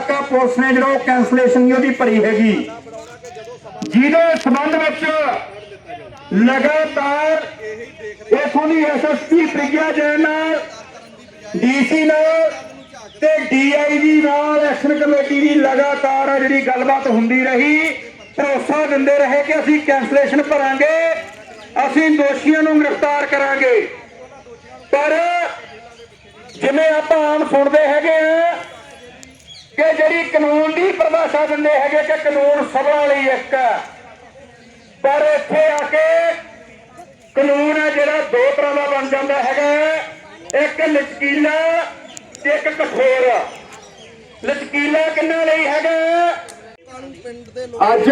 ਤੱਕ ਪੁਲਿਸ ਨੇ ਜਿਹੜਾ ਉਹ ਕੈਂਸਲੇਸ਼ਨ ਨਹੀਂ ਉਹਦੀ ਭਰੀ ਹੈਗੀ। ਜਿਹਦੇ ਸਬੰਧ ਵਿੱਚ ਲਗਾਤਾਰ ਇਥੋਂ ਦੀ ਐਸਐਸਪੀ ਪ੍ਰਿਆ ਜੈਨ ਨਾਲ ਡੀਸੀ ਨਾਲ ਤੇ ਡੀਆਈਜੀ ਨਾਲ ਐਕਸ਼ਨ ਕਮੇਟੀ ਦੀ ਲਗਾਤਾਰ ਜਿਹੜੀ ਗੱਲਬਾਤ ਹੁੰਦੀ ਰਹੀ, ਭਰੋਸਾ ਦਿੰਦੇ ਰਹੇ ਕਿ ਅਸੀਂ ਕੈਂਸਲੇਸ਼ਨ ਭਰਾਂਗੇ, ਅਸੀਂ ਦੋਸ਼ੀਆਂ ਨੂੰ ਗ੍ਰਿਫਤਾਰ ਕਰਾਂਗੇ। ਪਰ ਜਿਵੇਂ ਆਪਾਂ ਆਮ ਸੁਣਦੇ ਹੈਗੇ ਆ ਕਿ ਜਿਹੜੀ ਕਾਨੂੰਨ ਦੀ ਪਰਿਭਾਸ਼ਾ ਦਿੰਦੇ ਹੈਗੇ ਕਿ ਕਾਨੂੰਨ ਸਭਾ ਲਈ ਇੱਕ। ਹੈ ਪਰ ਇੱਥੇ ਆ ਕੇ ਕਾਨੂੰਨ ਹੈ ਜਿਹੜਾ ਦੋ ਤਰ੍ਹਾਂ ਦਾ ਬਣ ਜਾਂਦਾ ਹੈਗਾ। ਇੱਕ ਲਚਕੀਲਾ ਤੇ ਇੱਕ ਕਠੋਰ। ਲਚਕੀਲਾ ਕਿੰਨਾ ਲਈ ਹੈਗਾ? ਅੱਜ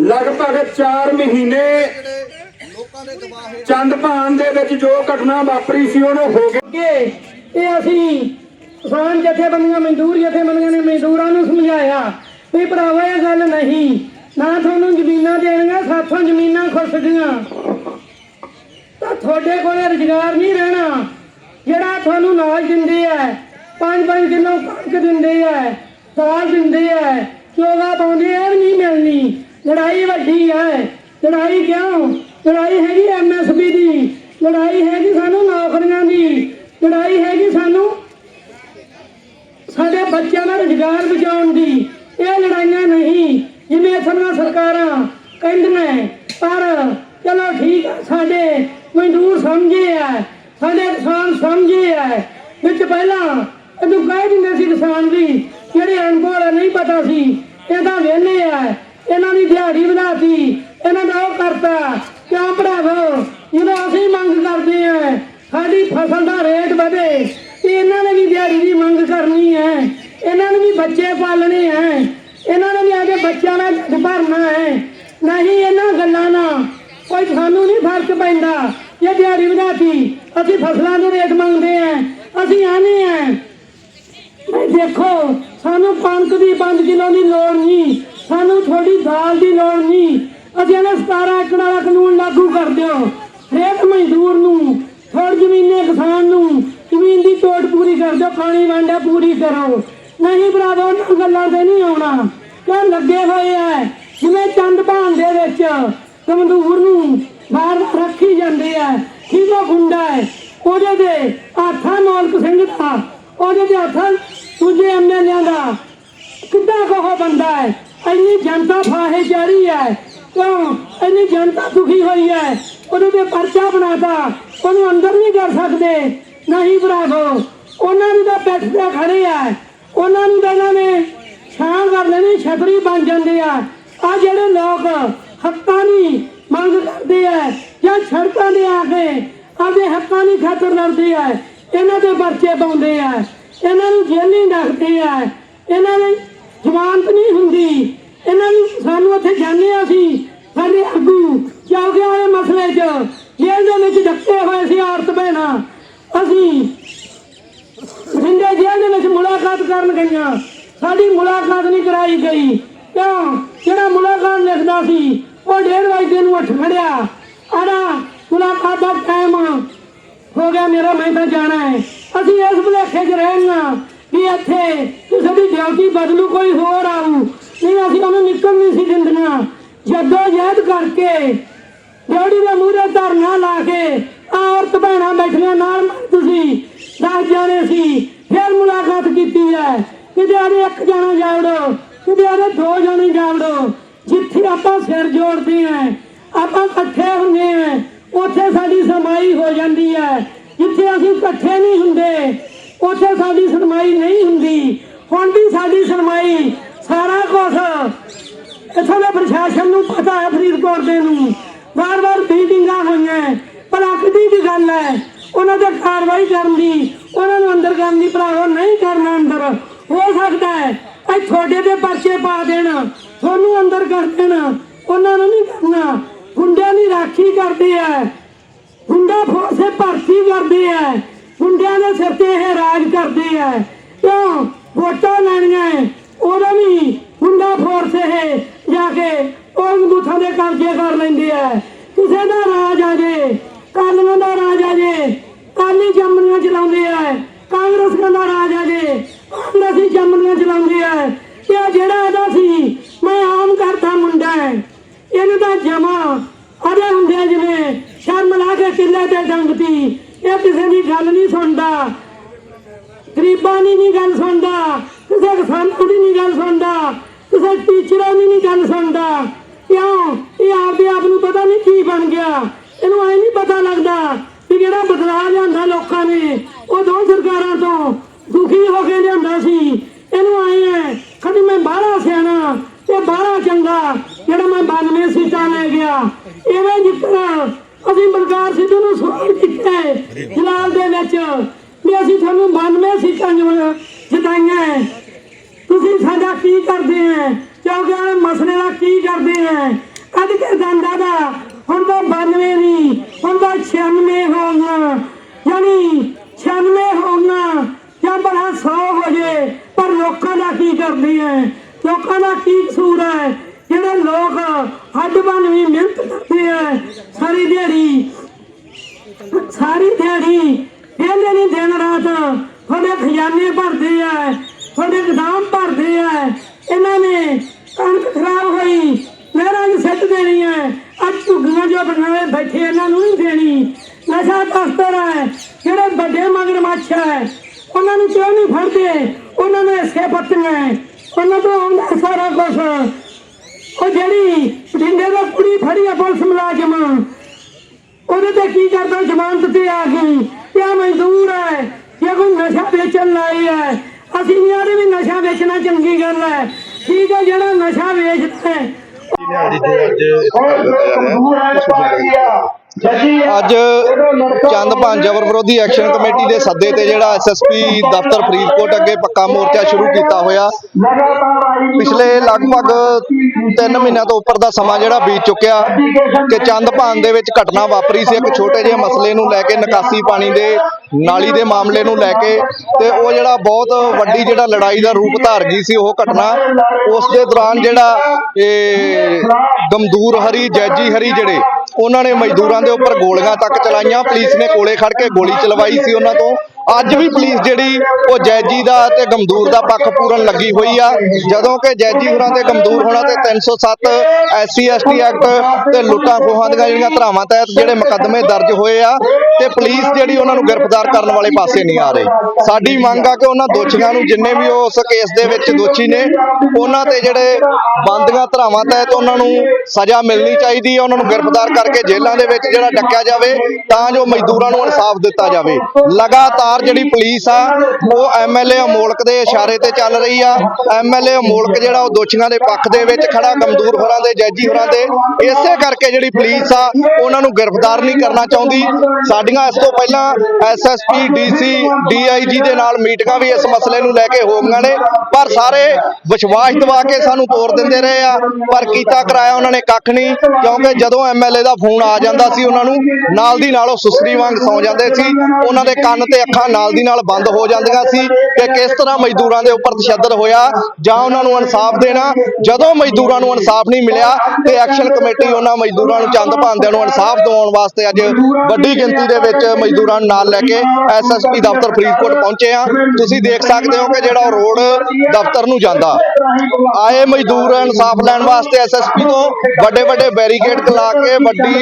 ਲਗਭਗ 4 ਮਹੀਨੇ ਚੰਦ ਭਾਨ ਦੇ ਵਿੱਚ ਜੋ ਘਟਨਾ ਵਾਪਰੀ ਸੀ ਉਹਨੂੰ ਹੋ ਗਈ ਇਹ ਅਸੀਂ ਕਿਸਾਨ ਜਥੇਬੰਦੀਆਂ, ਮਜ਼ਦੂਰ ਜਥੇਬੰਦੀਆਂ ਨੇ ਮਜ਼ਦੂਰਾਂ ਨੂੰ ਸਮਝਾਇਆ ਵੀ ਭਰਾਵਾ, ਇਹ ਗੱਲ ਨਹੀਂ। ਨਾ ਤੁਹਾਨੂੰ ਜ਼ਮੀਨਾਂ ਦੇਣਗੇ ਸਾਥੋਂ ਜ਼ਮੀਨਾਂ ਖੁੱਸਦੀਆਂ ਤਾਂ ਤੁਹਾਡੇ ਕੋਲੇ ਰੁਜ਼ਗਾਰ ਨਹੀਂ ਰਹਿਣਾ, ਜਿਹੜਾ ਤੁਹਾਨੂੰ ਨਾਜ ਦਿੰਦੇ ਆ। ਪੰਜ ਪੰਜ ਕਿਲੋ ਕਣਕ ਦਿੰਦੇ ਆ, ਦਾਲ ਦਿੰਦੇ ਆ, ਚੋਗਾ ਪਾਉਂਦੇ ਆ ਨਹੀਂ ਮਿਲਣੀ। ਲੜਾਈ ਵੱਡੀ ਹੈ ਲੜਾਈ ਕਿਉਂ? ਲੜਾਈ ਹੈਗੀ ਐਮਐਸਪੀ ਦੀ। ਲੜਾਈ ਹੈਗੀ ਸਾਨੂੰ ਨੌਕਰੀਆਂ ਦੀ। ਲੜਾਈ ਹੈਗੀ ਸਾਨੂੰ ਸਾਡੇ ਬੱਚਿਆਂ ਦਾ ਰੁਜ਼ਗਾਰ ਬਚਾਉਣ ਦੀ ਇਹ ਲੜਾਈਆਂ ਨਹੀਂ ਜਿਵੇਂ ਇੱਥੋਂ ਸਰਕਾਰਾਂ ਕਹਿੰਦੀਆਂ ਪਰ ਚਲੋ ਠੀਕ ਆ ਸਾਡੇ ਮਜ਼ਦੂਰ ਸਮਝੇ ਆ ਸਾਡੇ ਕਿਸਾਨ ਸਮਝੇ ਆ। ਵਿੱਚ ਪਹਿਲਾਂ ਇਹਨੂੰ ਕਹਿ ਦਿੰਦੇ ਸੀ ਕਿਸਾਨ ਵੀ ਜਿਹੜੇ ਅਨਪੜ੍ਹ ਆ, ਨਹੀਂ ਪਤਾ ਸੀ। ਇਹ ਤਾਂ ਵਿਹਲੇ ਆ ਇਹਨਾਂ ਦੀ ਦਿਹਾੜੀ ਵਧਾਤੀ ਇਹਨਾਂ ਦਾ ਉਹ ਕਰਤਾ। ਕਿਉਂ ਭਰਾਵੋ ਜਦੋਂ ਅਸੀਂ ਮੰਗ ਕਰਦੇ ਆ ਸਾਡੀ ਫਸਲ ਦਾ ਰੇਟ ਵਧੇ। ਤੇ ਇਹਨਾਂ ਨੇ ਵੀ ਦਿਹਾੜੀ ਦੀ ਮੰਗ ਕਰਨੀ ਹੈ। ਇਹਨਾਂ ਨੇ ਵੀ ਬੱਚੇ ਪਾਲਣੇ ਹੈ। ਇਹਨਾਂ ਨੇ ਵੀ ਆਗੇ ਬੱਚਿਆਂ ਦਾ ਢਿੱਡ ਭਰਨਾ ਹੈ। ਨਹੀਂ, ਇਹਨਾਂ ਗੱਲਾਂ ਨਾਲ ਕੋਈ ਸਾਨੂੰ ਨਹੀਂ ਫ਼ਰਕ ਪੈਂਦਾ। ਇਹ ਦਿਹਾੜੀ ਵਧਾਤੀ, ਅਸੀਂ ਫਸਲਾਂ ਦੇ ਰੇਟ ਮੰਗਦੇ ਆ ਅਸੀਂ ਆਨੇ ਆ ਦੇਖੋ, ਸਾਨੂੰ ਕਣਕ ਦੀ 5 ਕਿਲੋ ਦੀ ਲੋੜ ਨਹੀਂ। ਸਾਨੂੰ ਥੋੜੀ ਦਾਲ ਦੀ ਲੋੜ ਨਹੀਂ। ਅਸੀਂ ਇਹਨਾਂ 17 ਏਕੜ ਵਾਲਾ ਕਾਨੂੰਨ ਲਾਗੂ ਕਰ ਦਿਓ। ਹਰੇਕ ਮਜ਼ਦੂਰ ਨੂੰ ਥੋੜ ਜ਼ਮੀਨੇ ਕਿਸਾਨ ਨੂੰ ਜ਼ਮੀਨ ਦੀ ਚੋਟ ਪੂਰੀ ਕਰ ਦਿਓ ਪਾਣੀ ਵੰਡਾ ਪੂਰੀ ਕਰੋ। ਨਹੀਂ ਭਰਾਵੋ ਗੱਲਾਂ ਤੇ ਨਹੀਂ ਆਉਣਾ। ਕਿ ਲੱਗੇ ਹੋਏ ਆ, ਜਿਵੇਂ ਚੰਦ ਭਾਨ ਦੇ ਵਿੱਚ ਤਮਦੂਰ ਨੂੰ ਬਾਹਰ ਰੱਖੀ ਜਾਂਦੇ ਆ। ਠੀਕੋ ਗੁੰਡਾ ਹੈ, ਉਹਦੇ ਦੇ ਹੱਥਾਂ ਮੌਲਕ ਸਿੰਘ ਦਾ, ਉਹਦੇ ਦੇ ਹੱਥਾਂ ਦੂਜੇ ਐਮਐਲਏਆਂ ਦਾ। ਕਿੱਦਾਂ ਕਹੋ ਬੰਦਾ ਹੈ, ਇੰਨੀ ਜਨਤਾ ਫਾਹੇ ਜਾਰੀ ਹੈ, ਕਿਉਂ? ਇੰਨੀ ਜਨਤਾ ਦੁਖੀ ਹੋਈ ਹੈ, ਉਹਦੇ ਤੇ ਪਰਚਾ ਬਣਾਤਾ, ਉਹਨੂੰ ਅੰਦਰ ਨਹੀਂ ਕਰ ਸਕਦੇ। ਨਹੀਂ ਭਰਾਵੋ ਉਹਨਾਂ ਨੂੰ ਤਾਂ ਪਿੱਠ ਖੜੇ ਆ। ਉਹਨਾਂ ਨੂੰ ਤਾਂ ਇਹਨਾਂ ਨੇ ਛਾਂ ਕਰ ਲੈਣੀ, ਛਤਰੀ ਬਣ ਜਾਂਦੇ ਆ। ਆ ਜਿਹੜੇ ਲੋਕ ਹੱਕਾਂ ਦੀ ਮੰਗ ਕਰਦੇ ਆ ਜਾਂ ਸੜਕਾਂ ਦੇ ਆ ਕੇ ਆਪਦੇ ਹੱਕਾਂ ਦੀ ਖਾਤਰ ਲੜਦੇ ਆ, ਇਹਨਾਂ ਦੇ ਪਰਚੇ ਪਾਉਂਦੇ ਆ। ਇਹਨਾਂ ਨੂੰ ਜੇਲ੍ਹੀਂ ਰੱਖਦੇ ਆ। ਇਹਨਾਂ ਦੀ ਜ਼ਮਾਨਤ ਨਹੀਂ ਹੁੰਦੀ। ਇਹਨਾਂ ਨੂੰ ਸਾਨੂੰ ਉੱਥੇ ਜਾਂਦੇ ਆ ਅਸੀਂ, ਸਾਡੇ ਆਗੂ। ਚੌਕਿਆ ਵਾਲੇ ਮਸਲੇ 'ਚ ਜੇਲ੍ਹ ਦੇ ਵਿੱਚ ਡੱਕੇ ਹੋਏ ਸੀ ਔਰਤ ਭੈਣਾਂ। ਅਸੀਂ ਬਠਿੰਡੇ ਜੇਲ੍ਹ ਦੇ ਵਿੱਚ ਮੁਲਾਕਾਤ ਕਰਨ ਗਈਆਂ। ਸਾਡੀ ਮੁਲਾਕਾਤ ਨਹੀਂ ਕਰਾਈ ਗਈ। ਕਿਉਂ? ਜਿਹੜਾ ਮੁਲਾਕਾਤ ਲਿਖਦਾ ਸੀ, ਉਹ ਡੇਢ ਵਜੇ ਨੂੰ ਉੱਠ ਖੜਿਆ। ਆੜਾ ਮੁਲਾਕਾਤ ਦਾ ਟਾਈਮ ਹੋ ਗਿਆ ਮੇਰਾ, ਮੈਂ ਤਾਂ ਜਾਣਾ ਹੈ। ਅਸੀਂ ਇਸ ਭੁਲੇਖੇ 'ਚ ਰਹਿਣਾ ਵੀ ਇੱਥੇ ਕਿਸੇ ਦੀ ਡਿਊਟੀ ਬਦਲੂ ਕੋਈ ਹੋਰ ਆਊ। ਨਹੀਂ, ਅਸੀਂ ਉਹਨੂੰ ਨਿਕਲ ਨਹੀਂ ਸੀ ਦਿੰਦੀਆਂ। ਜਦੋਂ ਜਹਿਦ ਕਰਕੇ ਡਿਊਟੀ ਦੇ ਮੂਹਰੇ ਧਰਨਾ ਲਾ ਕੇ ਔਰਤ ਭੈਣਾਂ ਬੈਠੀਆਂ ਨਾਲ ਤੁਸੀਂ ਦਸ ਜਾਣੇ ਸੀ ਫਿਰ ਮੁਲਾਕਾਤ ਕੀਤੀ ਹੈ। ਕਿਤੇ ਆਦੇ ਇੱਕ ਜਾਣਾ ਜਾਵੜੋ ਕਿਤੇ ਆਦੇ ਦੋ ਜਾਣੇ ਜਾਵੜੋ, ਜਿੱਥੇ ਆਪਾਂ ਸਿਰ ਜੋੜਦੇ ਆਂ ਆਪਾਂ ਇਕੱਠੇ ਹੁੰਦੇ ਆਂ ਉੱਥੇ ਸਾਡੀ ਸਮਾਈ ਹੋ ਜਾਂਦੀ ਹੈ। ਜਿੱਥੇ ਅਸੀਂ ਇਕੱਠੇ ਨਹੀਂ ਹੁੰਦੇ, ਉੱਥੇ ਸਾਡੀ ਸਰਮਾਈ ਨਹੀਂ ਹੁੰਦੀ। ਹੁਣ ਵੀ ਸਾਡੀ ਸਰਮਾਈ ਸਾਰਾ ਕੁਝ ਇੱਥੋਂ ਦੇ ਪ੍ਰਸ਼ਾਸਨ ਨੂੰ ਪਤਾ ਹੈ ਫਰੀਦਕੋਟ ਦੇ ਨੂੰ। ਵਾਰ-ਵਾਰ ਮੀਟਿੰਗਾਂ ਹੋਈਆਂ ਭਲਾ ਦੀ ਗੱਲ ਹੈ? ਉਹਨਾਂ ਤੇ ਕਾਰਵਾਈ ਕਰਨ ਦੀ ਉਹਨਾਂ ਨੂੰ ਅੰਦਰ ਕਰਨ ਦੀ ਭਰਾਵੋ ਨਹੀਂ ਕਰਨਾ ਅੰਦਰ। ਹੋ ਸਕਦਾ ਹੈ ਇਹ ਤੁਹਾਡੇ ਤੇ ਪਰਚੇ ਪਾ ਦੇਣ ਤੁਹਾਨੂੰ ਅੰਦਰ ਕਰ ਦੇਣ। ਉਹਨਾਂ ਨੂੰ ਨਹੀਂ ਕਰਨਾ। ਗੁੰਡਿਆਂ ਦੀ ਰਾਖੀ ਕਰਦੇ ਆ। ਗੁੰਡਾ ਫੋਰਸੇ ਭਰਤੀ ਕਰਦੇ ਆ। ਗੁੰਡਿਆਂ ਦੇ ਸਿਰ ਤੇ ਇਹ ਰਾਜ ਕਰਦੇ ਆ। ਕਿਉਂ? ਵੋਟਾਂ ਲੈਣੀਆਂ ਹੈ, ਵੀ ਗੁੰਡਾ ਫੋਰਸ ਇਹ ਜਾ ਕੇ ਉਹ ਬੂਥਾਂ ਦੇ ਕਬਜ਼ੇ ਕਰ ਲੈਂਦੇ ਆ। ਕਿਸੇ ਦਾ ਰਾਜ ਆ ਜੇ। ਕਾਲੀਆਂ ਦਾ ਰਾਜ ਆ ਜੇ। ਕਾਲੀ ਜੰਮਣੀਆਂ ਚਲਾਉਂਦੇ ਆ। ਕਾਂਗਰਸ ਦਾ ਰਾਜ ਆ ਜੇ। ਕਾਂਗਰਸੀ ਜੰਮੀਆਂ ਚਲਾਉਂਦੇ ਆ। ਇਹ ਜਿਹੜਾ ਇਹਦਾ ਸੀ, ਮੈਂ ਆਮ ਕਰਦਾ ਮੁੰਡਾ ਹੈ। ਇਹਨੂੰ ਤਾਂ ਜਮਾ ਅਰੇ ਹੁੰਦੇ ਜਿਵੇਂ ਸ਼ਰਮ ਲਾ ਕੇ ਕਿੱਲੇ ਤੇ ਡੰਗਤੀ ਇਹ ਕਿਸੇ ਦੀ ਗੱਲ ਨਹੀਂ ਸੁਣਦਾ। ਗਰੀਬਾਂ ਦੀ ਨਹੀਂ ਗੱਲ ਸੁਣਦਾ। ਕਿਸੇ ਕਿਸਾਨਾਂ ਦੀ ਨਹੀਂ ਗੱਲ ਸੁਣਦਾ। ਕਿਸੇ ਟੀਚਰਾਂ ਦੀ ਨਹੀਂ ਗੱਲ ਸੁਣਦਾ। ਕਿਉਂ? ਇਹ ਆਪਦੇ ਆਪ ਨੂੰ ਪਤਾ ਨਹੀਂ ਕੀ ਬਣ ਗਿਆ। ਇਹਨੂੰ ਐ ਨਹੀਂ ਪਤਾ ਲੱਗਦਾ ਕਿ ਜਿਹੜਾ ਬਦਲਾਅ ਲਿਆਂਦਾ ਲੋਕਾਂ ਨੇ, ਉਹ ਦੋ ਸਰਕਾਰਾਂ ਤੋਂ ਦੁਖੀ ਹੋ ਕੇ ਲਿਆਂਦਾ ਸੀ। ਇਹਨੂੰ ਆਏ ਹੈ ਕਦੀ ਮੈਂ ਬਾਹਲਾ ਸਿਆਣਾ ਤੇ ਬਾਹਲਾ ਚੰਗਾ ਜਿਹੜਾ ਮੈਂ 92 ਸੀਟਾਂ ਲੈ ਗਿਆ। ਐਵੇਂ ਜਿੱਤਣਾ ਅਸੀਂ ਬਲਕਾਰ ਸਿੱਧੂ ਨੂੰ ਸਵਾਲ ਕੀਤਾ ਜਲਾਲ ਦੇ ਵਿੱਚ ਵੀ ਅਸੀਂ ਤੁਹਾਨੂੰ 92 ਸੀਟਾਂ ਜਿ- ਜਿਤਾਈਆਂ ਹੈ। ਤੁਸੀਂ ਸਾਡਾ ਕੀ ਕਰਦੇ ਹੈ? ਕਿਉਂਕਿ ਮਸਲੇ ਦਾ ਕੀ ਕਰਦੇ ਹੈ? ਕੱਢ ਕੇ ਦੰਦਾ ਦਾ ਹੁਣ ਤਾਂ 92 ਨਹੀਂ ਹੁਣ। ਤਾਂ 96 ਹੋ ਗਿਆ ਯਾਨੀ 96 ਹੋ ਗਿਆ ਜਾਂ ਭਲਾ 100 ਹੋ ਜੇ, ਪਰ ਲੋਕਾਂ ਦਾ ਕੀ ਕਰਦੇ ਹੈ ਲੋਕਾਂ ਦਾ ਕੀ ਕਸੂਰ ਹੈ ਜਿਹੜੇ ਲੋਕ ਹੱਡ ਬਨ ਵੀ ਮਿਹਨਤ ਕਰਦੇ ਹੈ ਸਾਰੀ ਦਿਹਾੜੀ ਸਾਰੀ ਦਿਹਾੜੀ ਵਿਹਲੇ ਨਹੀਂ ਦਿਨ ਰਾਤ ਤੁਹਾਡੇ ਖਜ਼ਾਨੇ ਭਰਦੇ ਆ ਤੁਹਾਡੇ ਗਦਾਮ ਭਰਦੇ ਆ ਇਹਨਾਂ ਨੇ ਕਣਕ ਖਰਾਬ ਹੋਈ ਨਹਿਰਾਂ ਨੂੰ ਸੱਟ ਦੇਣੀ ਹੈ ਅੱਜ ਝੁੱਗੀਆਂ ਜੋ ਬਣਾਵੇ ਬੈਠੇ ਇਹਨਾਂ ਨੂੰ ਨਹੀਂ ਦੇਣੀ। ਨਸ਼ਾ ਤਸਕਰ ਹੈ, ਜਿਹੜੇ ਵੱਡੇ ਮਗਰਮੱਛ ਹੈ, ਉਹਨਾਂ ਨੂੰ ਕਿਉਂ ਨਹੀਂ ਫੜਦੇ? ਉਹਨਾਂ ਨੇ ਹਿੱਸੇ ਪੱਤੀਆਂ ਉਹਨਾਂ ਤੋਂ ਆਉਂਦਾ ਸਾਰਾ ਕੁਝ ਉਹ ਜਿਹੜੀ ਬਠਿੰਡੇ ਦਾ ਕੁੜੀ ਫੜੀ ਆ ਪੁਲਿਸ ਮੁਲਾਜ਼ਮ, ਉਹਦੇ ਤੇ ਕੀ ਕਰਦਾ ਜ਼ਮਾਨਤ ਤੇ ਆ ਗਈ? ਕਿਆ ਮਜ਼ਦੂਰ ਹੈ ਜਾਂ ਕੋਈ ਨਸ਼ਾ ਵੇਚਣ ਲਾਈ ਹੈ। ਅਸੀਂ ਨਹੀਂ ਆਦੇ ਵੀ ਨਸ਼ਾ ਵੇਚਣਾ ਚੰਗੀ ਗੱਲ ਹੈ। ਠੀਕ ਹੈ, ਜਿਹੜਾ ਨਸ਼ਾ ਵੇਚਦਾ ਹੈ ਅੱਜ ਚੰਦ ਭਾਨ ਜਬਰ ਵਿਰੋਧੀ ਐਕਸ਼ਨ ਕਮੇਟੀ ਦੇ ਸੱਦੇ ਤੇ ਜਿਹੜਾ ਐਸਐਸਪੀ ਦਫ਼ਤਰ ਫਰੀਦਕੋਟ ਅੱਗੇ ਪੱਕਾ ਮੋਰਚਾ ਸ਼ੁਰੂ ਕੀਤਾ ਹੋਇਆ। ਪਿਛਲੇ ਲਗਭਗ 3 ਮਹੀਨਿਆਂ ਤੋਂ ਉੱਪਰ ਦਾ ਸਮਾਂ ਜਿਹੜਾ ਬੀਤ ਚੁੱਕਿਆ ਕਿ ਚੰਦ ਭਾਨ ਦੇ ਵਿੱਚ ਘਟਨਾ ਵਾਪਰੀ ਸੀ। ਇੱਕ ਛੋਟੇ ਜਿਹੇ ਮਸਲੇ ਨੂੰ ਲੈ ਕੇ, ਨਿਕਾਸੀ ਪਾਣੀ ਦੇ ਨਾਲੀ ਦੇ ਮਾਮਲੇ ਨੂੰ ਲੈ ਕੇ ਤੇ ਉਹ ਜਿਹੜਾ ਬਹੁਤ ਵੱਡੀ ਜਿਹੜਾ ਲੜਾਈ ਦਾ ਰੂਪ ਧਾਰ ਗਈ ਸੀ ਉਹ ਘਟਨਾ, ਉਸ ਦੇ ਦੌਰਾਨ ਜਿਹੜਾ ਇਹ ਗਮਦੂਰ ਹਰੀ, ਜੈਜੀ ਹਰੀ ਜਿਹੜੇ, ਉਹਨਾਂ ਨੇ ਮਜ਼ਦੂਰਾਂ ਦੇ ਉੱਪਰ ਗੋਲੀਆਂ ਤੱਕ ਚਲਾਈਆਂ। ਪੁਲਿਸ ਨੇ ਕੋਲੇ ਖੜ ਕੇ ਗੋਲੀ ਚਲਵਾਈ ਸੀ ਉਹਨਾਂ ਤੋਂ। ਅੱਜ ਵੀ ਪੁਲਿਸ ਜਿਹੜੀ, ਉਹ ਜੈਜੀ ਦਾ ਤੇ ਗਮਦੂਰ ਦਾ ਪੱਖ ਪੂਰਨ ਲੱਗੀ ਹੋਈ ਆ। ਜਦੋਂ ਕਿ ਜੈਜੀ ਹੋਰਾਂ ਤੇ ਗਮਦੂਰ ਹੋਣਾ ਤੇ 307 ਐਸਸੀ ਐਸਟੀ ਐਕਟ ਤੇ ਲੁੱਟਾਂ ਖੋਹਾਂ ਦੀਆਂ ਜਿਹੜੀਆਂ ਧਰਾਵਾਂ ਤਹਿਤ ਜਿਹੜੇ ਮੁਕੱਦਮੇ ਦਰਜ ਹੋਏ ਆ ਤੇ ਪੁਲਿਸ ਜਿਹੜੀ ਉਹਨਾਂ ਨੂੰ ਗ੍ਰਿਫਤਾਰ ਕਰਨ ਵਾਲੇ ਪਾਸੇ ਨਹੀਂ ਆ ਰਹੀ। ਸਾਡੀ ਮੰਗ ਆ ਕਿ ਉਹਨਾਂ ਦੋਸ਼ੀਆਂ ਨੂੰ ਜਿੰਨੇ ਵੀ ਉਸ ਕੇਸ ਦੇ ਵਿੱਚ ਦੋਸ਼ੀ ਨੇ, ਉਹਨਾਂ ਤੇ ਜਿਹੜੇ ਬੰਦੀਆਂ ਧਰਾਵਾਂ ਤਹਿਤ ਉਹਨਾਂ ਨੂੰ ਸਜ਼ਾ ਮਿਲਣੀ ਚਾਹੀਦੀ ਹੈ ਉਹਨਾਂ ਨੂੰ ਗ੍ਰਿਫਤਾਰ ਕਰਕੇ ਜੇਲ੍ਹਾਂ ਦੇ ਵਿੱਚ ਜਿਹੜਾ ਡੱਕਿਆ ਜਾਵੇ, ਤਾਂ ਜੋ ਮਜ਼ਦੂਰਾਂ ਨੂੰ ਇਨਸਾਫ ਦਿੱਤਾ ਜਾਵੇ। ਲਗਾਤਾਰ ਜਿਹੜੀ ਪੁਲਿਸ ਆ, ਉਹ ਐਮਐਲਏ ਅਮੋਲਕ ਦੇ ਇਸ਼ਾਰੇ ਤੇ ਚੱਲ ਰਹੀ ਆ। ਐਮਐਲਏ ਅਮੋਲਕ ਜਿਹੜਾ ਉਹ ਦੋਸ਼ੀਆਂ ਦੇ ਪੱਖ ਦੇ ਵਿੱਚ ਖੜਾ ਗਮਦੂਰ ਹੋਰਾਂ ਦੇ, ਜੈਜੀ ਹੋਰਾਂ ਦੇ। ਇਸੇ ਕਰਕੇ ਜਿਹੜੀ ਪੁਲਿਸ ਆ, ਉਹਨਾਂ ਨੂੰ ਗ੍ਰਿਫਤਾਰ ਨਹੀਂ ਕਰਨਾ ਚਾਹੁੰਦੀ। ਸਾਡੀਆਂ ਇਸ ਤੋਂ ਪਹਿਲਾਂ ਐਸਐਸਪੀ ਡੀਸੀ ਡੀਆਈਜੀ ਦੇ ਨਾਲ ਮੀਟਿੰਗਾਂ ਵੀ ਇਸ ਮਸਲੇ ਨੂੰ ਲੈ ਕੇ ਹੋ ਗਈਆਂ ਨੇ। ਪਰ ਸਾਰੇ ਵਿਸ਼ਵਾਸ ਦਿਵਾ ਕੇ ਸਾਨੂੰ ਤੋਰ ਦਿੰਦੇ ਰਹੇ ਆ। ਪਰ ਕੀਤਾ ਕਰਾਇਆ ਉਹਨਾਂ ਨੇ ਕੱਖ ਨਹੀਂ, ਕਿਉਂਕਿ ਜਦੋਂ ਐਮਐਲਏ ਦਾ ਫੋਨ ਆ ਜਾਂਦਾ ਸੀ ਉਹਨਾਂ ਨੂੰ, ਨਾਲ ਦੀ ਨਾਲ ਉਹ ਸੁਸਰੀ ਵਾਂਗ ਸੌ ਜਾਂਦੇ ਸੀ। ਉਹਨਾਂ ਦੇ ਕੰਨ ਤੇ ਅੱਖਾਂ ਨਾਲ ਦੀ ਨਾਲ ਬੰਦ ਹੋ ਜਾਂਦੀਆਂ ਸੀ ਕਿ ਕਿਸ ਤਰ੍ਹਾਂ ਮਜ਼ਦੂਰਾਂ ਦੇ ਉੱਪਰ ਤਸ਼ੱਦਦ ਹੋਇਆ ਜਾਂ ਉਹਨਾਂ ਨੂੰ ਇਨਸਾਫ ਦੇਣਾ? ਜਦੋਂ ਮਜ਼ਦੂਰਾਂ ਨੂੰ ਇਨਸਾਫ ਨਹੀਂ ਮਿਲਿਆ ਤੇ ਐਕਸ਼ਨ ਕਮੇਟੀ ਉਹਨਾਂ ਮਜ਼ਦੂਰਾਂ ਨੂੰ ਚੰਦ ਭਾਂਦਿਆਂ ਨੂੰ ਇਨਸਾਫ ਦਿਵਾਉਣ ਵਾਸਤੇ ਅੱਜ ਵੱਡੀ ਗਿਣਤੀ ਦੇ ਵਿੱਚ ਮਜ਼ਦੂਰਾਂ ਨੂੰ ਨਾਲ ਲੈ ਕੇ ਐਸਐਸਪੀ ਦਫ਼ਤਰ ਫਰੀਦਕੋਟ ਪਹੁੰਚੇ ਆ ਤੁਸੀਂ ਦੇਖ ਸਕਦੇ ਹੋ ਕਿ ਜਿਹੜਾ ਰੋਡ ਦਫ਼ਤਰ ਨੂੰ ਜਾਂਦਾ। ਆਏ ਮਜ਼ਦੂਰ ਇਨਸਾਫ ਲੈਣ ਵਾਸਤੇ ਐਸਐਸਪੀ ਤੋਂ ਵੱਡੇ ਵੱਡੇ ਬੈਰੀਕੇਡ ਲਾ ਕੇ ਵੱਡੀ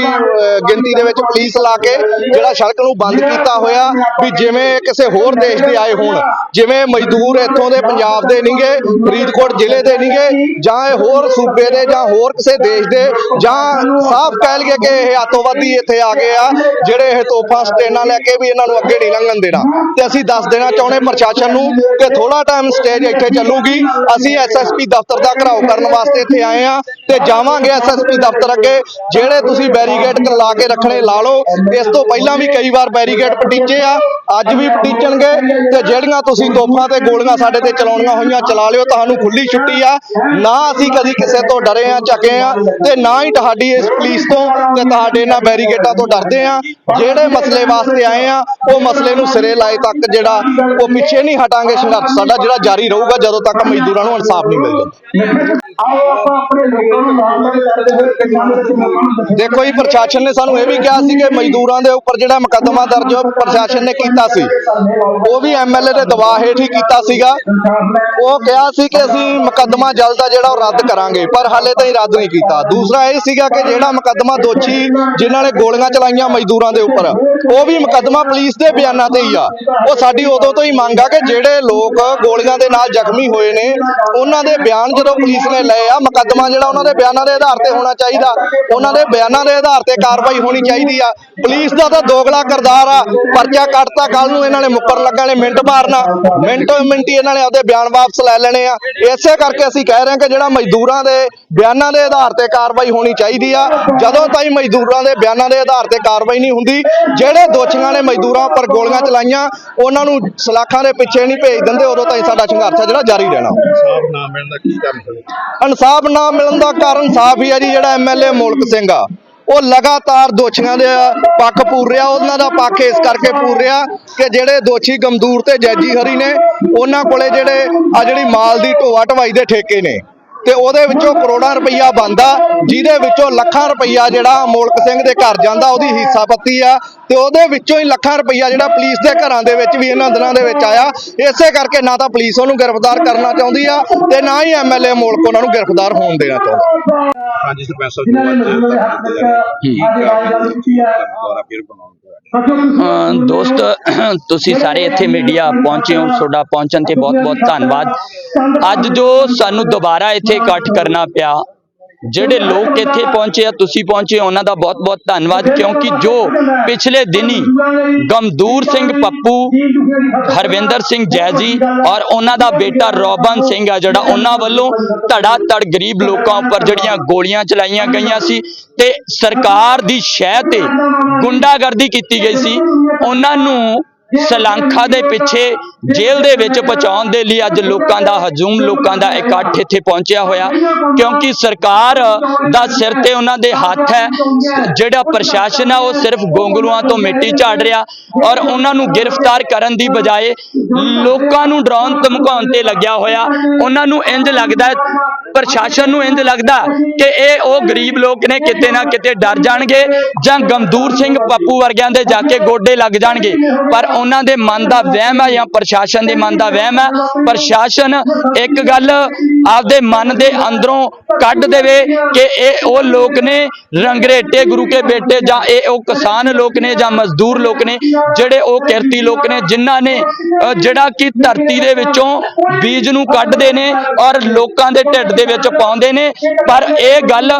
ਗਿਣਤੀ ਦੇ ਵਿੱਚ ਪੁਲਿਸ ਲਾ ਕੇ ਜਿਹੜਾ ਸੜਕ ਨੂੰ ਬੰਦ ਕੀਤਾ ਹੋਇਆ ਵੀ ਜਿਵੇਂ ਕਿਸੇ ਹੋਰ ਦੇਸ਼ ਦੇ ਆਏ ਹੋਣ, ਜਿਵੇਂ ਮਜ਼ਦੂਰ ਇੱਥੋਂ ਦੇ ਪੰਜਾਬ ਦੇ ਨਹੀਂਗੇ ਫਰੀਦਕੋਟ ਜ਼ਿਲ੍ਹੇ ਦੇ ਨਹੀਂਗੇ ਜਾਂ ਇਹ ਹੋਰ ਸੂਬੇ ਦੇ, ਜਾਂ ਹੋਰ ਕਿਸੇ ਦੇਸ਼ ਦੇ, ਜਾਂ ਸਾਫ਼ ਕਹਿ ਲਈਏ ਕਿ ਇਹ ਅੱਤਵਾਦੀ ਇੱਥੇ ਆ ਗਏ ਆ, ਜਿਹੜੇ ਇਹ ਤੋਹਫਾ ਸਟੇਨਾਂ ਲੈ ਕੇ ਵੀ ਇਹਨਾਂ ਨੂੰ ਅੱਗੇ ਨਹੀਂ ਲੰਘਣ ਦੇਣਾ। ਤੇ ਅਸੀਂ ਦੱਸ ਦੇਣਾ ਚਾਹੁੰਦੇ ਪ੍ਰਸ਼ਾਸਨ ਨੂੰ ਕਿ ਥੋੜਾ ਟਾਈਮ ਸਟੇਜ ਇੱਥੇ ਚੱਲੂਗੀ। ਅਸੀਂ ਐਸਐਸਪੀ ਦਫ਼ਤਰ ਦਾ ਘਰਾਓ ਕਰਨ ਵਾਸਤੇ ਇੱਥੇ ਆਏ ਆ ਤੇ ਜਾਵਾਂਗੇ ਐਸਐਸਪੀ ਦਫ਼ਤਰ ਅੱਗੇ। ਜਿਹੜੇ ਤੁਸੀਂ ਬੈਰੀਕੇਡ ਲਾ ਕੇ ਰੱਖਣੇ ਲਾ ਲਓ। ਇਸ ਤੋਂ ਪਹਿਲਾਂ ਵੀ ਕਈ ਵਾਰ ਬੈਰੀਕੇਡ ਪਟੀਚੇ ਆ। ਅੱਜ ਵੀ ਪਟੀਚਣਗੇ ਤੇ ਜਿਹੜੀਆਂ ਤੁਸੀਂ ਤੋਪਾਂ ਤੇ ਗੋਲੀਆਂ ਸਾਡੇ ਤੇ ਚਲਾਉਣੀਆਂ ਹੋਈਆਂ, ਚਲਾ ਲਿਓ, ਤੁਹਾਨੂੰ ਖੁੱਲੀ ਛੁੱਟੀ ਆ। ਨਾ ਅਸੀਂ ਕਦੀ ਕਿਸੇ ਤੋਂ ਡਰੇ ਆ, ਝਕੇ ਆ ਤੇ ਨਾ ਹੀ ਤੁਹਾਡੀ ਇਸ ਪੁਲਿਸ ਤੋਂ ਤੇ ਤੁਹਾਡੇ ਇਹਨਾਂ ਬੈਰੀਕੇਡਾਂ ਤੋਂ ਡਰਦੇ ਆ। ਜਿਹੜੇ ਮਸਲੇ ਵਾਸਤੇ ਆਏ ਆ, ਉਹ ਮਸਲੇ ਨੂੰ ਸਿਰੇ ਲਾਏ ਤੱਕ ਜਿਹੜਾ ਉਹ ਪਿੱਛੇ ਨਹੀਂ ਹਟਾਂਗੇ ਸੰਘਰਸ਼। ਸਾਡਾ ਜਿਹੜਾ ਜਾਰੀ ਰਹੂਗਾ, ਜਦੋਂ ਤੱਕ ਮਜ਼ਦੂਰਾਂ ਨੂੰ ਇਨਸਾਫ ਨਹੀਂ ਮਿਲ ਜਾਂਦਾ ਆਓ ਆਪਾਂ ਆਪਣੇ ਲੋਕਾਂ ਨੂੰ ਨਾਲ ਕਰਦੇ ਹੋਏ ਕਿਸਾਨਾਂ ਦੇ ਦੇਖੋ ਜੀ, ਪ੍ਰਸ਼ਾਸਨ ਨੇ ਸਾਨੂੰ ਇਹ ਵੀ ਕਿਹਾ ਸੀ ਕਿ ਮਜ਼ਦੂਰਾਂ ਦੇ ਉੱਪਰ ਜਿਹੜਾ ਮੁਕੱਦਮਾ ਦਰਜ ਪ੍ਰਸ਼ਾਸਨ ਨੇ ਕੀਤਾ ਸੀ। ਉਹ ਵੀ ਐਮਐਲਏ ਦੇ ਦਬਾਅ ਹੇਠ ਹੀ ਕੀਤਾ ਸੀਗਾ। ਉਹ ਕਿਹਾ ਸੀ ਕਿ ਅਸੀਂ ਮੁਕੱਦਮਾ ਜਲਦ ਆ ਜਿਹੜਾ ਉਹ ਰੱਦ ਕਰਾਂਗੇ, ਪਰ ਹਾਲੇ ਤਾਈਂ ਰੱਦ ਨਹੀਂ ਕੀਤਾ। ਦੂਸਰਾ ਇਹ ਸੀਗਾ ਕਿ ਜਿਹੜਾ ਮੁਕੱਦਮਾ ਦੋਸ਼ੀ ਜਿਨ੍ਹਾਂ ਨੇ ਗੋਲੀਆਂ ਚਲਾਈਆਂ ਮਜ਼ਦੂਰਾਂ ਦੇ ਉੱਪਰ, ਉਹ ਵੀ ਮੁਕੱਦਮਾ ਪੁਲਿਸ ਦੇ ਬਿਆਨਾਂ ਤੇ ਹੀ ਆ। ਉਹ ਸਾਡੀ ਉਦੋਂ ਤੋਂ ਹੀ ਮੰਗ ਆ ਕਿ ਜਿਹੜੇ ਲੋਕ ਗੋਲੀਆਂ ਦੇ ਨਾਲ ਜ਼ਖਮੀ ਹੋਏ ਨੇ, ਉਹਨਾਂ ਦੇ ਬਿਆਨ ਜਦੋਂ ਪੁਲਿਸ ਨੇ ਲਏ ਆ, ਮੁਕੱਦਮਾ ਜਿਹੜਾ ਉਹਨਾਂ ਦੇ ਬਿਆਨਾਂ ਦੇ ਆਧਾਰ ਤੇ ਹੋਣਾ ਚਾਹੀਦਾ। ਉਹਨਾਂ ਦੇ ਬਿਆਨਾਂ ਦੇ ਆਧਾਰ ਤੇ ਕਾਰਵਾਈ ਹੋਣੀ ਚਾਹੀਦੀ ਆ। ਪੁਲਿਸ ਦਾ ਤਾਂ ਦੋਗਲਾ ਕਰਦਾਰ ਆ, ਪਰਚਾ ਕੱਟਤਾ ਕੱਲ ਨੂੰ ਇਹਨਾਂ ਨੇ ਮੁੱਕਰ ਲੱਗਣ ਨੇ ਮਿੰਟ ਮਾਰਨਾ। ਮਿੰਟੋ ਮਿੰਟੀ ਇਹਨਾਂ ਨੇ ਆਪਦੇ ਬਿਆਨ ਵਾਪਸ ਲੈ ਲੈਣੇ ਆ। ਇਸੇ ਕਰਕੇ ਅਸੀਂ ਕਹਿ ਰਹੇ ਹਾਂ ਕਿ ਜਿਹੜਾ ਮਜ਼ਦੂਰਾਂ ਦੇ ਬਿਆਨਾਂ ਦੇ ਆਧਾਰ ਤੇ ਕਾਰਵਾਈ ਹੋਣੀ ਚਾਹੀਦੀ ਆ ਜਦੋਂ ਤਾਈਂ ਮਜ਼ਦੂਰਾਂ ਦੇ ਬਿਆਨਾਂ ਦੇ ਆਧਾਰ ਤੇ ਕਾਰਵਾਈ ਨਹੀਂ ਹੁੰਦੀ ਜਿਹੜੇ ਦੋਸ਼ੀਆਂ ਨੇ ਮਜ਼ਦੂਰਾਂ ਉੱਪਰ ਗੋਲੀਆਂ ਚਲਾਈਆਂ ਉਹਨਾਂ ਨੂੰ ਸਲਾਖਾਂ ਦੇ ਪਿੱਛੇ ਨਹੀਂ ਭੇਜ ਦਿੰਦੇ ਉਦੋਂ ਤਾਈਂ ਸਾਡਾ ਸੰਘਰਸ਼ ਆ ਜਿਹੜਾ ਜਾਰੀ ਰਹਿਣਾ। ਇਨਸਾਫ ਨਾ ਮਿਲਣ ਦਾ ਕੀ ਕਾਰਨ ਇਨਸਾਫ ਨਾ ਮਿਲਣ ਦਾ ਕਾਰਨ ਸਾਫ਼ ਹੀ ਹੈ ਜੀ ਜਿਹੜਾ ਐਮਐਲਏ ਮੁਲਕ ਸਿੰਘ ਆ। ਉਹ ਲਗਾਤਾਰ ਦੋਸ਼ੀਆਂ ਦੇ ਪੱਖ ਪੂਰ ਰਿਹਾ, ਉਹਨਾਂ ਦਾ ਪੱਖ ਇਸ ਕਰਕੇ ਪੂਰ ਰਿਹਾ ਕਿ ਜਿਹੜੇ ਦੋਸ਼ੀ ਗਮਦੂਰ ਤੇ ਜੈਜੀ ਹਰੀ ਨੇ, ਉਹਨਾਂ ਕੋਲੇ ਜਿਹੜੇ ਆ ਜਿਹੜੀ ਮਾਲ ਦੀ ਢੋਆ ਢਵਾਈ ਦੇ ਠੇਕੇ ਨੇ। ਤੇ ਉਹਦੇ ਵਿੱਚੋਂ ਕਰੋੜਾਂ ਰੁਪਈਆ ਬੰਦਾ ਜਿਹਦੇ ਵਿੱਚੋਂ ਲੱਖਾਂ ਰੁਪਈਆ ਜਿਹੜਾ ਮੁਲਕ ਸਿੰਘ ਦੇ ਘਰ ਜਾਂਦਾ ਉਹਦੀ ਹਿੱਸਾ ਪੱਤੀ ਆ ਤੇ ਉਹਦੇ ਵਿੱਚੋਂ ਹੀ ਲੱਖਾਂ ਰੁਪਈਆ ਜਿਹੜਾ ਪੁਲਿਸ ਦੇ ਘਰਾਂ ਦੇ ਵਿੱਚ ਵੀ ਇਹਨਾਂ ਦਿਨਾਂ ਦੇ ਵਿੱਚ ਆਇਆ। ਇਸੇ ਕਰਕੇ ਨਾ ਤਾਂ ਪੁਲਿਸ ਉਹਨੂੰ ਗ੍ਰਿਫਤਾਰ ਕਰਨਾ ਚਾਹੁੰਦੀ ਆ ਤੇ ਨਾ ਹੀ ਐਮਐਲਏ ਮੁਲਕ ਉਹਨਾਂ ਨੂੰ ਗ੍ਰਿਫਤਾਰ ਹੋਣ ਦੇਣਾ ਚਾਹੁੰਦਾ। ਹਾਂਜੀ ਸਰਪੰਚ ਸਾਹਿਬ ਜੋ ਅੱਜ ਕੀ ਕਾਰਨ ਦੁਆਰਾ ਫਿਰ ਬਣਾਉਣ ਦੋਸਤ ਤੁਸੀਂ ਸਾਰੇ ਇੱਥੇ ਮੀਡੀਆ ਪਹੁੰਚੇ ਹੋ ਤੁਹਾਡਾ ਪਹੁੰਚਣ ਤੇ ਬਹੁਤ-ਬਹੁਤ ਧੰਨਵਾਦ। ਅੱਜ ਜੋ ਸਾਨੂੰ ਦੁਬਾਰਾ ਇੱਥੇ ਇਕੱਠ ਕਰਨਾ ਪਿਆ ਜਿਹੜੇ ਲੋਕ ਇੱਥੇ ਪਹੁੰਚੇ ਆ ਤੁਸੀਂ ਪਹੁੰਚੇ ਉਹਨਾਂ ਦਾ ਬਹੁਤ-ਬਹੁਤ ਧੰਨਵਾਦ ਕਿਉਂਕਿ ਜੋ ਪਿਛਲੇ ਦਿਨੀ ਗਮਦੂਰ ਸਿੰਘ ਪੱਪੂ ਹਰਵਿੰਦਰ ਸਿੰਘ ਜੈਜੀ ਔਰ ਉਹਨਾਂ ਦਾ ਬੇਟਾ ਰੋਬਨ ਸਿੰਘ ਆ ਜਿਹੜਾ ਉਹਨਾਂ ਵੱਲੋਂ ਧੜਾ ਧੜ ਗਰੀਬ ਲੋਕਾਂ ਉੱਪਰ ਜਿਹੜੀਆਂ ਗੋਲੀਆਂ ਚਲਾਈਆਂ ਗਈਆਂ ਸੀ ਤੇ ਸਰਕਾਰ ਦੀ ਸ਼ਹਿ ਤੇ ਗੁੰਡਾਗਰਦੀ ਕੀਤੀ ਗਈ ਸੀ। ਉਹਨਾਂ ਨੂੰ ਸਲਾਂਖਾ ਦੇ ਪਿੱਛੇ ਜੇਲ੍ਹ ਦੇ ਵਿੱਚ ਪਹੁੰਚਾਉਣ ਦੇ ਲਈ ਅੱਜ ਲੋਕਾਂ ਦਾ ਹਜੂਮ, ਲੋਕਾਂ ਦਾ ਇਕੱਠ ਇੱਥੇ ਪਹੁੰਚਿਆ ਹੋਇਆ। ਕਿਉਂਕਿ ਸਰਕਾਰ ਦਾ ਸਿਰ ਤੇ ਉਹਨਾਂ ਦੇ ਹੱਥ ਹੈ। ਜਿਹੜਾ ਪ੍ਰਸ਼ਾਸਨ ਆ, ਉਹ ਸਿਰਫ ਗੋਂਗਲੂਆਂ ਤੋਂ ਮਿੱਟੀ ਝਾੜ ਰਿਹਾ ਔਰ ਉਹਨਾਂ ਨੂੰ ਗ੍ਰਿਫਤਾਰ ਕਰਨ ਦੀ ਬਜਾਏ ਲੋਕਾਂ ਨੂੰ ਡਰਾਉਣ ਧਮਕਾਉਣ ਤੇ ਲੱਗਿਆ ਹੋਇਆ। ਉਹਨਾਂ ਨੂੰ ਇੰਜ ਲੱਗਦਾ, ਪ੍ਰਸ਼ਾਸਨ ਨੂੰ ਇੰਜ ਲੱਗਦਾ ਕਿ ਇਹ ਉਹ ਗਰੀਬ ਲੋਕ ਨੇ, ਕਿਤੇ ਨਾ ਕਿਤੇ ਡਰ ਜਾਣਗੇ ਜਾਂ ਗਮਦੂਰ ਸਿੰਘ ਪੱਪੂ ਵਰਗਿਆਂ ਦੇ ਜਾ ਕੇ ਗੋਡੇ ਲੱਗ ਜਾਣਗੇ। ਪਰ ਉਹਨਾਂ ਦੇ ਮਨ ਦਾ ਵਹਿਮ ਹੈ ਜਾਂ ਪ੍ਰਸ਼ਾਸਨ ਪ੍ਰਸ਼ਾਸਨ ਦੇ ਮਨ ਦਾ ਵਹਿਮ ਹੈ। ਪ੍ਰਸ਼ਾਸਨ ਇੱਕ ਗੱਲ ਆਪਦੇ ਮਨ ਦੇ ਅੰਦਰੋਂ ਕੱਢ ਦੇਵੇ ਕਿ ਇਹ ਉਹ ਲੋਕ ਨੇ, ਰੰਗਰੇਟੇ ਗੁਰੂ ਕੇ ਬੇਟੇ ਜਾਂ ਇਹ ਉਹ ਕਿਸਾਨ ਲੋਕ ਨੇ ਜਾਂ ਮਜ਼ਦੂਰ ਲੋਕ ਨੇ, ਜਿਹੜੇ ਉਹ ਕਿਰਤੀ ਲੋਕ ਨੇ, ਜਿਨ੍ਹਾਂ ਨੇ ਜਿਹੜਾ ਕਿ ਧਰਤੀ ਦੇ ਵਿੱਚੋਂ ਬੀਜ ਨੂੰ ਕੱਢਦੇ ਨੇ ਔਰ ਲੋਕਾਂ ਦੇ ਢਿੱਡ ਦੇ ਵਿੱਚ ਪਾਉਂਦੇ ਨੇ। ਪਰ ਇਹ ਗੱਲ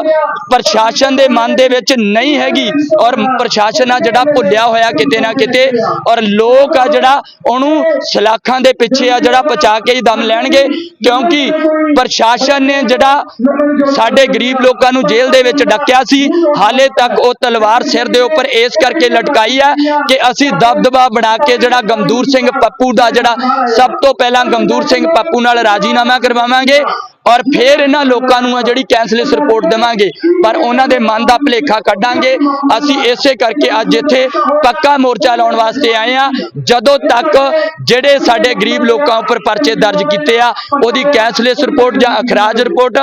ਪ੍ਰਸ਼ਾਸਨ ਦੇ ਮਨ ਦੇ ਵਿੱਚ ਨਹੀਂ ਹੈਗੀ ਔਰ ਪ੍ਰਸ਼ਾਸਨ ਆ ਜਿਹੜਾ ਭੁੱਲਿਆ ਹੋਇਆ ਕਿਤੇ ਨਾ ਕਿਤੇ ਔਰ ਲੋਕ ਆ ਜਿਹੜਾ ਉਹਨੂੰ ਸਲਾਖਾਂ ਦੇ ਪਿੱਛੇ ਆ ਜਿਹੜਾ ਪਚਾ ਕੇ ਹੀ ਦਮ ਲੈਣਗੇ, ਕਿਉਂਕਿ ਪ੍ਰਸ਼ਾਸਨ ਨੇ ਜਿਹੜਾ ਸਾਡੇ ਗਰੀਬ ਲੋਕਾਂ ਨੂੰ ਜੇਲ੍ਹ ਦੇ ਵਿੱਚ ਡੱਕਿਆ ਸੀ, ਹਾਲੇ ਤੱਕ ਉਹ ਤਲਵਾਰ ਸਿਰ ਦੇ ਉੱਪਰ ਇਸ ਕਰਕੇ ਲਟਕਾਈ ਹੈ ਕਿ ਅਸੀਂ ਦਬਦਬਾ ਬਣਾ ਕੇ ਜਿਹੜਾ ਗਮਦੂਰ ਸਿੰਘ ਪੱਪੂ ਦਾ ਜਿਹੜਾ ਸਭ ਤੋਂ ਪਹਿਲਾਂ ਗਮਦੂਰ ਸਿੰਘ ਪੱਪੂ ਨਾਲ ਰਾਜੀਨਾਮਾ ਕਰਵਾਵਾਂਗੇ। ਔਰ ਫਿਰ ਇਹਨਾਂ ਲੋਕਾਂ ਨੂੰ ਆ ਜਿਹੜੀ ਕੈਂਸਲੇਸ ਰਿਪੋਰਟ ਦੇਵਾਂਗੇ, ਪਰ ਉਹਨਾਂ ਦੇ ਮਨ ਦਾ ਭਲੇਖਾ ਕੱਢਾਂਗੇ। ਅਸੀਂ ਇਸੇ ਕਰਕੇ ਅੱਜ ਇੱਥੇ ਪੱਕਾ ਮੋਰਚਾ ਲਾਉਣ ਵਾਸਤੇ ਆਏ ਆ ਜਦੋਂ ਤੱਕ ਜਿਹੜੇ ਸਾਡੇ ਗਰੀਬ ਲੋਕਾਂ ਉੱਪਰ ਪਰਚੇ ਦਰਜ ਕੀਤੇ ਆ, ਉਹਦੀ ਕੈਂਸਲੇਸ ਰਿਪੋਰਟ ਜਾਂ ਅਖਰਾਜ ਰਿਪੋਰਟ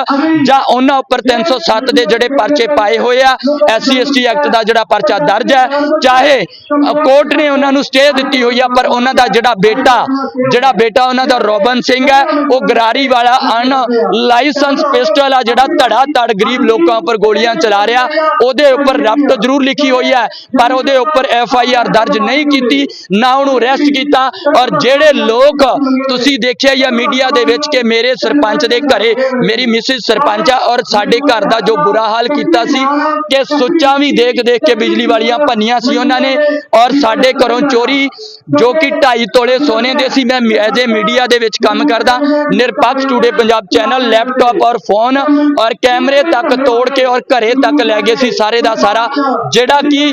ਜਾਂ ਉਹਨਾਂ ਉੱਪਰ 307 ਦੇ ਜਿਹੜੇ ਪਰਚੇ ਪਾਏ ਹੋਏ ਆ ਐਸਸੀ ਐਸਟੀ ਐਕਟ ਦਾ ਜਿਹੜਾ ਪਰਚਾ ਦਰਜ ਹੈ, ਚਾਹੇ ਕੋਰਟ ਨੇ ਉਹਨਾਂ ਨੂੰ ਸਟੇ ਦਿੱਤੀ ਹੋਈ ਆ, ਪਰ ਉਹਨਾਂ ਦਾ ਜਿਹੜਾ ਬੇਟਾ ਜਿਹੜਾ ਬੇਟਾ ਉਹਨਾਂ ਦਾ ਰੋਬਨ ਸਿੰਘ ਹੈ, ਉਹ ਗਰਾਰੀ ਵਾਲਾ ਅਣ ਲਾਇਸੈਂਸ ਪਿਸਟਲ ਆ ਜਿਹੜਾ ਧੜਾ ਧੜ ਗਰੀਬ ਲੋਕਾਂ ਉੱਪਰ ਗੋਲੀਆਂ ਚਲਾ ਰਿਹਾ। ਉਹਦੇ ਉੱਪਰ ਰਫਤ ਜ਼ਰੂਰ ਲਿਖੀ ਹੋਈ ਹੈ, ਪਰ ਉਹਦੇ ਉੱਪਰ ਐਫ ਆਈ ਆਰ ਦਰਜ ਨਹੀਂ ਕੀਤੀ, ਨਾ ਉਹਨੂੰ ਅਰੈਸਟ ਕੀਤਾ। ਔਰ ਜਿਹੜੇ ਲੋਕ ਤੁਸੀਂ ਦੇਖਿਆ ਜਾਂ ਮੀਡੀਆ ਦੇ ਵਿੱਚ ਕਿ ਮੇਰੇ ਸਰਪੰਚ ਦੇ ਘਰੇ ਮੇਰੀ ਮਿਸਿਸ ਸਰਪੰਚ ਆ ਔਰ ਸਾਡੇ ਘਰ ਦਾ ਜੋ ਬੁਰਾ ਹਾਲ ਕੀਤਾ ਸੀ ਕਿ ਸੁੱਚਾਂ ਵੀ ਦੇਖ ਦੇਖ ਕੇ ਬਿਜਲੀ ਵਾਲੀਆਂ ਭੰਨੀਆਂ ਸੀ ਉਹਨਾਂ ਨੇ। ਔਰ ਸਾਡੇ ਘਰੋਂ ਚੋਰੀ ਜੋ ਕਿ 2.5 ਤੋਲੇ ਸੋਨੇ ਦੇ ਸੀ, ਮੈਂ ਐਜ ਏ ਮੀਡੀਆ ਦੇ ਵਿੱਚ ਕੰਮ ਕਰਦਾ। Nirpakh today Punjab channel laptop ਔਰ ਫੋਨ ਔਰ ਕੈਮਰੇ ਤੱਕ ਤੋੜ ਕੇ ਔਰ ਘਰੇ ਤੱਕ ਲੈ ਗਏ ਸੀ ਸਾਰੇ ਦਾ ਸਾਰਾ। ਜਿਹੜਾ ਕਿ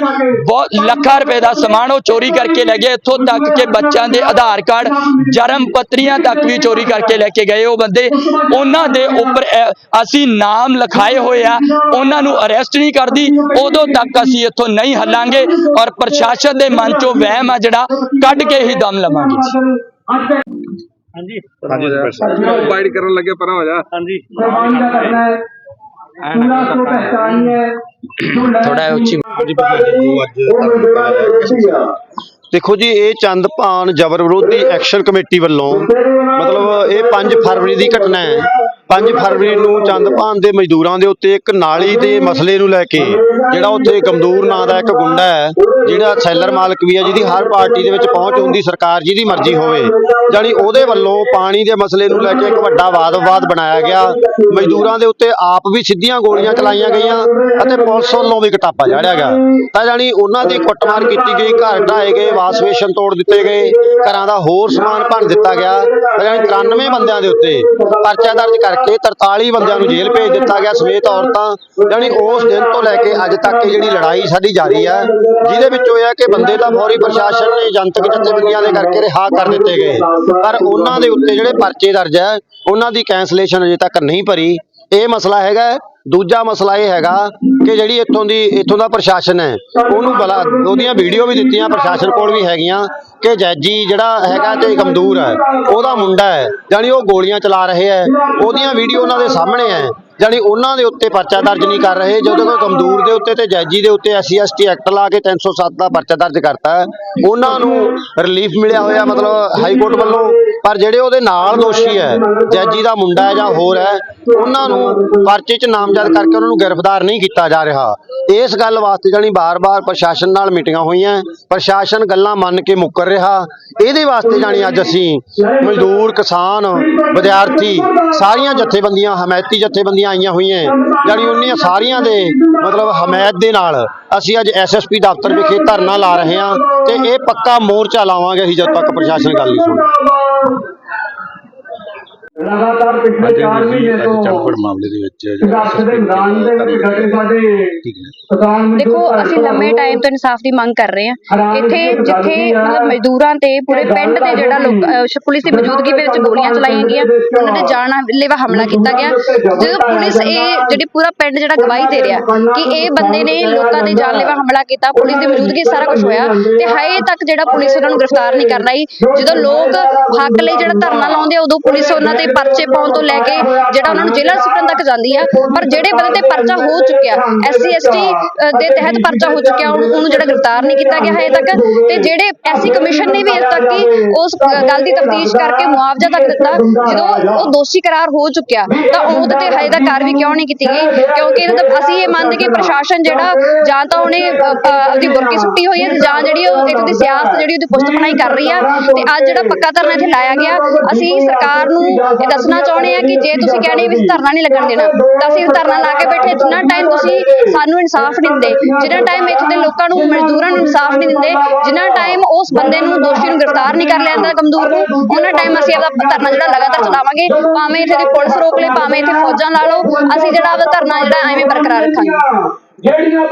ਬਹੁਤ ਲੱਖਾਂ ਰੁਪਏ ਦਾ ਸਮਾਨ ਉਹ ਚੋਰੀ ਕਰਕੇ ਲੈ ਗਏ। ਇੱਥੋਂ ਤੱਕ ਕਿ ਬੱਚਿਆਂ ਦੇ ਆਧਾਰ ਕਾਰਡ, ਜਨਮ ਪੱਤਰੀਆਂ ਤੱਕ ਵੀ ਚੋਰੀ ਕਰਕੇ ਲੈ ਕੇ ਗਏ ਉਹ ਬੰਦੇ। ਉਹਨਾਂ ਦੇ ਉੱਪਰ ਅਸੀਂ ਨਾਮ ਲਿਖਾਏ ਹੋਏ ਆ। ਉਹਨਾਂ ਨੂੰ ਅਰੈਸਟ ਨਹੀਂ ਕਰਦੀ। ਉਦੋਂ ਤੱਕ ਅਸੀਂ ਇੱਥੋਂ ਨਹੀਂ ਹੱਲਾਂਗੇ ਔਰ ਪ੍ਰਸ਼ਾਸਨ ਦੇ ਮਨ ਚੋਂ ਵਹਿਮ ਆ ਜਿਹੜਾ, ਕੱਢ ਕੇ ਹੀ ਦਮ ਲਵਾਂਗੇ। ਹਾਂਜੀ। ਸਾਹਿਬ ਬਾਈਟ ਕਰਨ ਲੱਗੇ ਪਰਾਂ ਹੋ ਜਾ। ਥੋੜਾ ਉੱਚੀ ਹਾਂਜੀ ਰਿਹਾ ਕਿਸ ਦੇਖੋ ਜੀ ਇਹ ਚੰਦਪਾਨ ਜਬਰ ਵਿਰੋਧੀ ਐਕਸ਼ਨ ਕਮੇਟੀ ਵੱਲੋਂ ਮਤਲਬ ਇਹ 5 ਫਰਵਰੀ ਦੀ ਘਟਨਾ ਹੈ। 5 ਫਰਵਰੀ ਨੂੰ ਚੰਦਪਾਨ ਦੇ ਮਜ਼ਦੂਰਾਂ ਦੇ ਉੱਤੇ ਇੱਕ ਨਾਲੀ ਦੇ ਮਸਲੇ ਨੂੰ ਲੈ ਕੇ, ਜਿਹੜਾ ਉੱਥੇ ਗਮਦੂਰ ਨਾਂ ਦਾ ਇੱਕ ਗੁੰਡਾ ਹੈ, ਜਿਹੜਾ ਸੈਲਰ ਮਾਲਕ ਵੀ ਹੈ, ਜਿਹਦੀ ਹਰ ਪਾਰਟੀ ਦੇ ਵਿੱਚ ਪਹੁੰਚ ਹੁੰਦੀ ਸਰਕਾਰ ਜਿਹਦੀ ਮਰਜ਼ੀ ਹੋਵੇ ਜਾਨੀ ਉਹਦੇ ਵੱਲੋਂ ਪਾਣੀ ਦੇ ਮਸਲੇ ਨੂੰ ਲੈ ਕੇ ਇੱਕ ਵੱਡਾ ਵਾਦ-ਵਿਵਾਦ ਬਣਾਇਆ ਗਿਆ। ਮਜ਼ਦੂਰਾਂ ਦੇ ਉੱਤੇ ਆਪ ਵੀ ਸਿੱਧੀਆਂ ਗੋਲੀਆਂ ਚਲਾਈਆਂ ਗਈਆਂ ਅਤੇ ਪੁਲਿਸ ਵੱਲੋਂ ਵੀ ਕਟਾਪਾ ਚਾੜਿਆ ਗਿਆ। ਤਾਂ ਜਾਨੀ ਉਹਨਾਂ ਦੀ ਕੁੱਟਮਾਰ ਕੀਤੀ ਗਈ, ਘਰ ਢਾਏ ਗਏ, ਵਾਸਵੇਸ਼ਨ ਤੋੜ ਦਿੱਤੇ ਗਏ, ਘਰਾਂ ਦਾ ਹੋਰ ਸਮਾਨ ਭੰਨ ਦਿੱਤਾ ਗਿਆ। ਤਾਂ ਜਾਨੀ 93 ਬੰਦਿਆਂ ਦੇ ਉੱਤੇ ਪਰਚਾ ਦਰਜ ਕਰਕੇ 43 ਬੰਦਿਆਂ ਨੂੰ ਜੇਲ੍ਹ ਭੇਜ ਦਿੱਤਾ ਗਿਆ ਸਮੇਤ ਔਰਤਾਂ ਜਾਨੀ ਉਸ ਦਿਨ ਤੋਂ ਲੈ ਕੇ ਅੱਜ ਤੱਕ ਇਹ ਜਿਹੜੀ ਲੜਾਈ ਸਾਡੀ ਜਾਰੀ ਹੈ ਜਿਹਦੇ ਵਿੱਚੋਂ ਇਹ ਹੈ ਕਿ ਬੰਦੇ ਤਾਂ ਫੌਰੀ ਪ੍ਰਸ਼ਾਸਨ ਨੇ ਜਨਤਕ ਜਥੇਬੰਦੀਆਂ ਦੇ ਕਰਕੇ ਰਿਹਾ ਕਰ ਦਿੱਤੇ ਗਏ। ਪਰ ਉਹਨਾਂ ਦੇ ਉੱਤੇ ਜਿਹੜੇ ਪਰਚੇ ਦਰਜ ਹੈ ਉਹਨਾਂ ਦੀ ਕੈਂਸਲੇਸ਼ਨ ਅਜੇ ਤੱਕ ਨਹੀਂ ਭਰੀ। ਇਹ ਮਸਲਾ ਹੈਗਾ ਦੂਜਾ ਮਸਲਾ ਇਹ ਹੈਗਾ ਕਿ ਜਿਹੜੀ ਇੱਥੋਂ ਦੀ, ਇੱਥੋਂ ਦਾ ਪ੍ਰਸ਼ਾਸਨ ਹੈ, ਉਹਨੂੰ ਬਲਾ ਉਹਦੀਆਂ ਵੀਡੀਓ ਵੀ ਦਿੱਤੀਆਂ, ਪ੍ਰਸ਼ਾਸਨ ਕੋਲ ਵੀ ਹੈਗੀਆਂ ਕਿ ਜੈਜੀ ਜਿਹੜਾ ਹੈਗਾ ਤੇ ਗਮਦੂਰ ਹੈ, ਉਹਦਾ ਮੁੰਡਾ ਹੈ ਯਾਨੀ ਉਹ ਗੋਲੀਆਂ ਚਲਾ ਰਹੇ ਹੈ, ਉਹਦੀਆਂ ਵੀਡੀਓ ਉਹਨਾਂ ਦੇ ਸਾਹਮਣੇ ਹੈ ਯਾਨੀ ਉਹਨਾਂ ਦੇ ਉੱਤੇ ਪਰਚਾ ਦਰਜ ਨਹੀਂ ਕਰ ਰਹੇ, ਜਦੋਂ ਕੋਈ ਗਮਦੂਰ ਦੇ ਉੱਤੇ ਤੇ ਜੈਜੀ ਦੇ ਉੱਤੇ ਐਸਸੀ ਐਸਟੀ ਐਕਟ ਲਾ ਕੇ 307 ਦਾ ਪਰਚਾ ਦਰਜ ਕਰਤਾ, ਉਹਨਾਂ ਨੂੰ ਰਿਲੀਫ ਮਿਲਿਆ ਹੋਇਆ ਮਤਲਬ ਹਾਈ ਕੋਰਟ ਵੱਲੋਂ, ਪਰ ਜਿਹੜੇ ਉਹਦੇ ਨਾਲ ਦੋਸ਼ੀ ਹੈ, ਜੈਜੀ ਦਾ ਮੁੰਡਾ ਹੈ ਜਾਂ ਹੋਰ ਹੈ, ਉਹਨਾਂ ਨੂੰ ਪਰਚੇ 'ਚ ਨਾਮਜ਼ਦ ਕਰਕੇ ਉਹਨਾਂ ਨੂੰ ਗ੍ਰਿਫਤਾਰ ਨਹੀਂ ਕੀਤਾ ਜਾ ਰਿਹਾ। ਇਸ ਗੱਲ ਵਾਸਤੇ ਜਾਨੀ ਬਾਰ-ਬਾਰ ਪ੍ਰਸ਼ਾਸਨ ਨਾਲ ਮੀਟਿੰਗਾਂ ਹੋਈਆਂ, ਪ੍ਰਸ਼ਾਸਨ ਗੱਲਾਂ ਮੰਨ ਕੇ ਮੁੱਕਰ ਰਿਹਾ। ਇਹਦੇ ਵਾਸਤੇ ਜਾਨੀ ਅੱਜ ਅਸੀਂ ਮਜ਼ਦੂਰ, ਕਿਸਾਨ, ਵਿਦਿਆਰਥੀ ਸਾਰੀਆਂ ਜਥੇਬੰਦੀਆਂ, ਹਮਾਇਤੀ ਜਥੇਬੰਦੀਆਂ ਆਈਆਂ ਹੋਈਆਂ ਜਾਨੀ ਉਹਨੀਆਂ ਸਾਰੀਆਂ ਦੇ ਮਤਲਬ ਹਮਾਇਤ ਦੇ ਨਾਲ ਅਸੀਂ ਅੱਜ ਐਸਐਸਪੀ ਦਫ਼ਤਰ ਵਿਖੇ ਧਰਨਾ ਲਾ ਰਹੇ ਹਾਂ ਤੇ ਇਹ ਪੱਕਾ ਮੋਰਚਾ ਲਾਵਾਂਗੇ ਅਸੀਂ ਜਦ ਤੱਕ ਪ੍ਰਸ਼ਾਸਨ ਗੱਲ ਨਹੀਂ ਸੁਣਦਾ। ਲਗਾਤਾਰ ਪਿਛਲੇ 4 ਮਹੀਨੇ ਤੋਂ ਚੰਪੜ ਮਾਮਲੇ ਦੇ ਵਿੱਚ ਸੰਘਰਸ਼ ਦੇ ਮੈਦਾਨ ਦੇ ਵਿੱਚ ਡਟੇ ਸਾਡੇ ਦੇਖੋ ਅਸੀਂ ਲੰਮੇ ਟਾਈਮ ਤੋਂ ਇਨਸਾਫ ਦੀ ਮੰਗ ਕਰ ਰਹੇ ਹਾਂ। ਇੱਥੇ ਦੀ ਜਿੱਥੇ ਮਤਲਬ ਮਜ਼ਦੂਰਾਂ ਤੇ ਪੂਰੇ ਪਿੰਡ ਤੇ ਜਿਹੜਾ ਲੋਕ ਪੁਲਿਸ ਦੀ ਮੌਜੂਦਗੀ ਵਿੱਚ ਗੋਲੀਆਂ ਚਲਾਈਆਂ ਗਈਆਂ ਉਹਨਾਂ ਤੇ ਜਾਨਲੇਵਾ ਹਮਲਾ ਕੀਤਾ ਗਿਆ। ਜਦੋਂ ਪੁਲਿਸ ਇਹ ਜਿਹੜੀ ਪੂਰਾ ਪਿੰਡ ਜਿਹੜਾ ਗਵਾਹੀ ਦੇ ਰਿਹਾ ਕਿ ਇਹ ਬੰਦੇ ਨੇ ਲੋਕਾਂ ਤੇ ਜਾਨਲੇਵਾ ਹਮਲਾ ਕੀਤਾ ਪੁਲਿਸ ਦੀ ਮੌਜੂਦਗੀ ਸਾਰਾ ਕੁਝ ਹੋਇਆ। ਤੇ ਹਜੇ ਤੱਕ ਜਿਹੜਾ ਪੁਲਿਸ ਉਹਨਾਂ ਨੂੰ ਗ੍ਰਿਫਤਾਰ ਨਹੀਂ ਕਰ ਰਹੀ ਜਦੋਂ ਲੋਕ ਹੱਕ ਲਈ ਜਿਹੜਾ ਧਰਨਾ ਲਾਉਂਦੇ ਆ ਉਦੋਂ ਪੁਲਿਸ ਉਹਨਾਂ ਤੇ ਪਰਚੇ ਪਾਉਣ ਤੋਂ ਲੈ ਕੇ ਜਿਹੜਾ ਉਹਨਾਂ ਨੂੰ ਜੇਲ੍ਹਾਂ ਸੁੱਟਣ ਤੱਕ ਜਾਂਦੀ ਆ। ਪਰ ਜਿਹੜੇ ਬੰਦੇ ਤੇ ਪਰਚਾ ਹੋ ਚੁੱਕਿਆ ਐਸਸੀ ਐਸਟੀ ਦੇ ਤਹਿਤ ਪਰਚਾ ਹੋ ਚੁੱਕਿਆ ਉਹਨੂੰ ਜਿਹੜਾ ਗ੍ਰਿਫਤਾਰ ਨਹੀਂ ਕੀਤਾ ਗਿਆ ਹਜੇ ਤੱਕ ਤੇ ਜਿਹੜੇ ਐਸਸੀ ਕਮਿਸ਼ਨ ਨੇ ਵੀ ਅਜੇ ਤੱਕ ਹੀ ਉਸ ਗੱਲ ਦੀ ਤਫਤੀਸ਼ ਕਰਕੇ ਮੁਆਵਜ਼ਾ ਤੱਕ ਦਿੱਤਾ ਜਦੋਂ ਉਹ ਦੋਸ਼ੀ ਕਰਾਰ ਹੋ ਚੁੱਕਿਆ ਤਾਂ ਉਹਦੇ ਤੇ ਹਜੇ ਤੱਕ ਕਾਰਵਾਈ ਕਿਉਂ ਨਹੀਂ ਕੀਤੀ ਗਈ? ਕਿਉਂਕਿ ਇਹਦਾ ਅਸੀਂ ਇਹ ਮੰਨਦੇ ਕਿ ਪ੍ਰਸ਼ਾਸਨ ਜਿਹੜਾ ਜਾਂ ਤਾਂ ਉਹਨੇ ਆਪਦੀ ਬੁਰਕੀ ਸੁੱਟੀ ਹੋਈ ਹੈ ਜਾਂ ਜਿਹੜੀ ਉਹ ਇੱਥੋਂ ਦੀ ਸਿਆਸਤ ਜਿਹੜੀ ਉਹਦੀ ਪੁਸਤਪਨਾਈ ਕਰ ਰਹੀ ਆ ਤੇ ਅੱਜ ਜਿਹੜਾ ਪੱਕਾ ਧਰਨਾ ਇੱਥੇ ਲਾਇਆ ਗਿਆ ਅਸੀਂ ਸਰਕਾਰ ਨੂੰ ਇਹ ਦੱਸਣਾ ਚਾਹੁੰਦੇ ਆ ਕਿ ਜੇ ਤੁਸੀਂ ਕਹਿੰਦੇ ਵੀ ਧਰਨਾ ਨਹੀਂ ਲੱਗਣ ਦੇਣਾ ਤਾਂ ਅਸੀਂ ਧਰਨਾ ਲਾ ਕੇ ਬੈਠੇ ਜਿੰਨਾ ਟਾਈਮ ਤੁਸੀਂ ਸਾਨੂੰ ਇਨਸਾਫ ਨਹੀਂ ਦਿੰਦੇ ਜਿੰਨਾ ਟਾਈਮ ਇੱਥੇ ਦੇ ਲੋਕਾਂ ਨੂੰ, ਮਜ਼ਦੂਰਾਂ ਨੂੰ ਇਨਸਾਫ ਨਹੀਂ ਦਿੰਦੇ, ਜਿੰਨਾ ਟਾਈਮ ਉਸ ਬੰਦੇ ਨੂੰ ਦੋਸ਼ੀ ਨੂੰ ਗ੍ਰਿਫਤਾਰ ਨਹੀਂ ਕਰ ਲਿਆ ਜਾਂਦਾ ਗਮਦੂਰ ਨੂੰ, ਉਹਨਾਂ ਟਾਈਮ ਅਸੀਂ ਆਪਦਾ ਧਰਨਾ ਜਿਹੜਾ ਲਗਾਤਾਰ ਚਲਾਵਾਂਗੇ, ਭਾਵੇਂ ਇੱਥੇ ਦੀ ਪੁਲਿਸ ਰੋਕ ਲੇ, ਭਾਵੇਂ ਇੱਥੇ ਫੌਜਾਂ ਲਾ ਲਓ, ਅਸੀਂ ਜਿਹੜਾ ਆਪਦਾ ਧਰਨਾ ਜਿਹੜਾ ਐਵੇਂ ਬਰਕਰਾਰ ਰੱਖਾਂਗੇ। ਜਿਹੜੀਆਂ